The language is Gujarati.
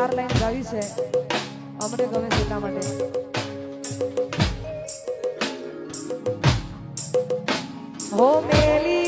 ચાર લાઈન ગાવી છે. અમને ગમે છે એટલા માટે. હો મેલી